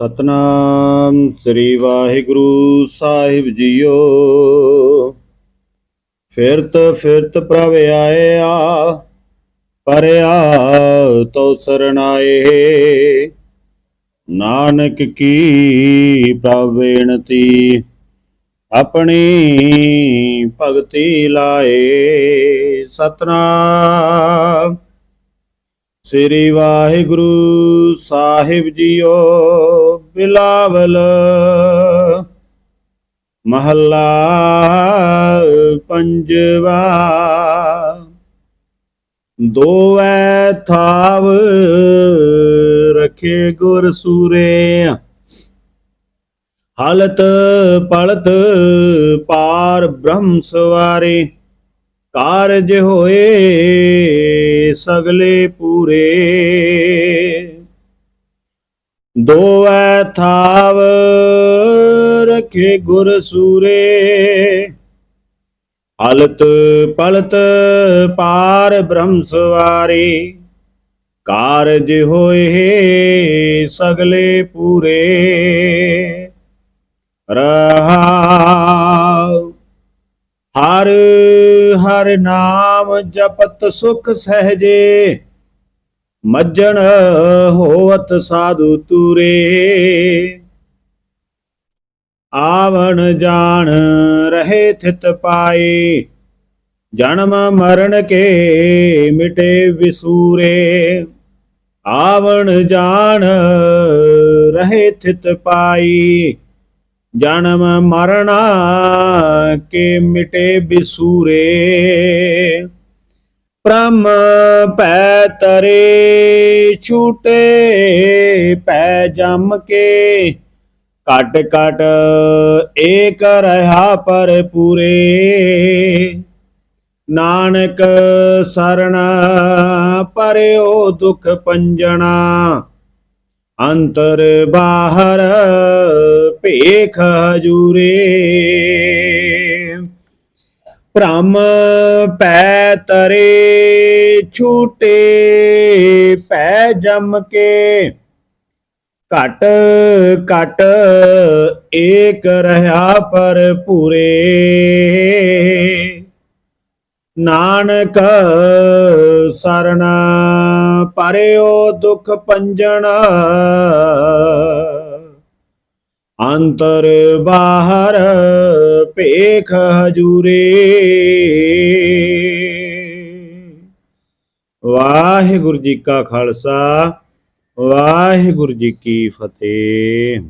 ਸਤਨਾਮ ਸ੍ਰੀ ਵਾਹਿਗੁਰੂ ਸਾਹਿਬ ਜੀਓ। ਫਿਰਤ ਫਿਰਤ ਪ੍ਰਭ ਆਇਆ, ਪਰਿਆ ਤੋ ਸਰਣਾਏ। ਨਾਨਕ ਕੀ ਪ੍ਰਭ ਬੇਨਤੀ, ਆਪਣੀ ਭਗਤੀ ਲਾਏ। ਸਤਨਾਮ। ਸ੍ਰੀ ਵਾਹਿਗੁਰੂ ਸਾਹਿਬ ਜੀਓ ਬਿਲਾਵਲ। ਮਹੱਲਾ ਪੰਜਵਾ। ਦੋਐ ਥਾਵ ਰਖੇ ਗੁਰ ਸੂਰੇ ਹਲਤ ਪਲਤ ਪਾਰ ਬ੍ਰਹਮ ਸਵਾਰੇ। ਕਾਰਜ ਹੋਏ ਸਗਲੇ ਪੂਰੇ। ਦੋਐ ਥਾਵ ਰਖੇ ਗੁਰ ਸੂਰੇ। ਹਲਤ ਪਲਤ ਪਾਰ ਬ੍ਰਹਮ ਸਵਾਰੇ। ਕਾਰਜ ਹੋਏ ਸਗਲੇ ਪੂਰੇ। ਰਹਾ ਹਰ ਹਰ ਨਾਮ ਜਪਤ ਸੁਖ ਸਹਜੇ, ਮੱਜਣ ਹੋਵਤ ਸਾਧੂ ਤੂਰੇ। ਆਵਣ ਜਾਣ ਰਹੇ ਥਿਤ ਪਾਏ, ਜਨਮ ਮਰਨ ਕੇ ਮਿਟੇ ਵਿਸੂਰੇ। ਆਵਣ ਜਾਣ ਰਹੇ ਥਿਤ ਪਾਈ ਜਨਮ ਮਰਣਾ ਕੇ ਮਿਟੇ ਬਿਸੂਰੇ। ਪ੍ਰਮ ਪੈ ਤਰੇ ਛੂਟੇ ਪੈ ਜਮ ਕੇ ਕਟ ਕਟ ਏਕ ਰਹਾ ਪਰ ਪੂਰੇ ਨਾਨਕ ਸਰਣ ਪਰਿਓ ਦੁਖ ਪੰਜਣਾ ਅੰਤਰ ਬਾਹਰ ਭੇਖ ਹਜੂਰੇ। ਭ੍ਰਮ ਪੈ ਤਰੇ ਛੂਟੇ, ਪੈ ਜਮ ਕੇ ਘਟ ਘਟ ਏਕ ਰਹਾ ਪਰ ਪੂਰੇ ਨਾਨਕ ਸਰਣ ਪਰਿਓ ਦੁਖ ਪੰਜਣ। ਅੰਤਰ ਬਾਹਰ ਭੇਖ ਹਜੂਰੇ। ਵਾਹਿਗੁਰੂ ਜੀ ਕਾ ਖਾਲਸਾ, ਵਾਹਿਗੁਰੂ ਜੀ ਕੀ ਫਤਿਹ।